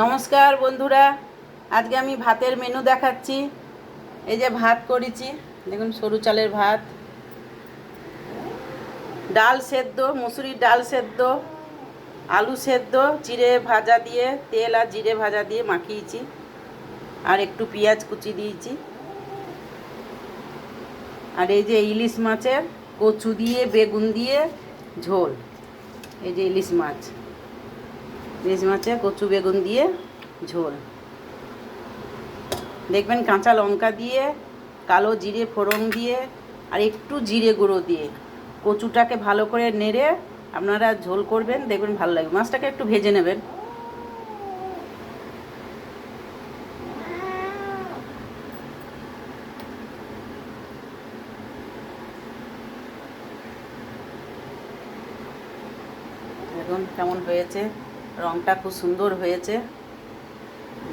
নমস্কার বন্ধুরা, আজকে আমি ভাতের মেনু দেখাচ্ছি। এই যে ভাত করেছি, দেখুন সরু চালের ভাত। ডাল সেদ্ধ, মুসুরির ডাল সেদ্ধ, আলু সেদ্ধ, জিরে ভাজা দিয়ে, তেল আর জিরে ভাজা দিয়ে মাখিয়েছি। আর একটু পেঁয়াজ কুচি দিয়েছি। আর এই যে ইলিশ মাছের কচু দিয়ে, বেগুন দিয়ে, ঝোল। এই যে ইলিশ মাছ। ইলিশ মাছে, কচু বেগুন দিয়ে ঝোল। দেখবেন কাঁচা লঙ্কা দিয়ে, কালো জিরে ফোড়ন দিয়ে, আর একটু জিরে গুঁড়ো দিয়ে। কচুটাকে ভালো করে নেড়ে আপনারা ঝোল করবেন, দেখবেন ভালো লাগবে। মাছটাকে একটু ভেজে নেবেন। কেমন হয়েছে। রংটা খুব সুন্দর হয়েছে।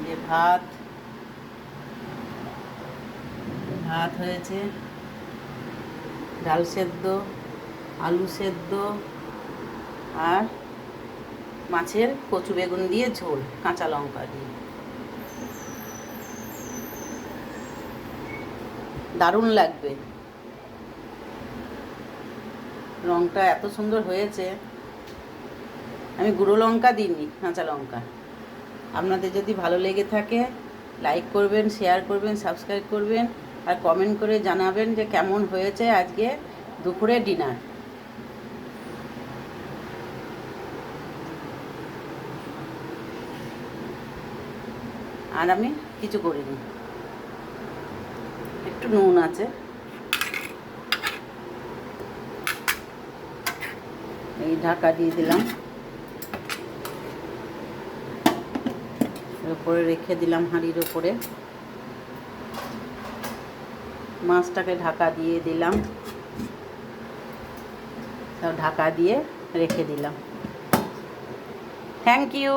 যে ভাত ভাত হয়েছে, ডাল সেদ্ধ, আলু সেদ্ধ, আর মাছের কচু বেগুন দিয়ে ঝোল, কাঁচা লঙ্কা দিয়ে। দারুণ লাগবে। রংটা এত সুন্দর হয়েছে। আমি গুঁড়ো লঙ্কা দিইনি, কাঁচা লঙ্কা। আপনাদের যদি ভালো লেগে থাকে লাইক করবেন শেয়ার করবেন সাবস্ক্রাইব করবেন, আর কমেন্ট করে জানাবেন যে কেমন হয়েছে আজকে দুপুরে ডিনার আর আমি কিছু করিনি। একটু নুন আছে। এই ঢাকা দিয়ে দিলাম। উপরে রেখে দিলাম হাঁড়ির ওপরে মাছটাকে ঢাকা দিয়ে দিলাম। ঢাকা দিয়ে রেখে দিলাম। Thank you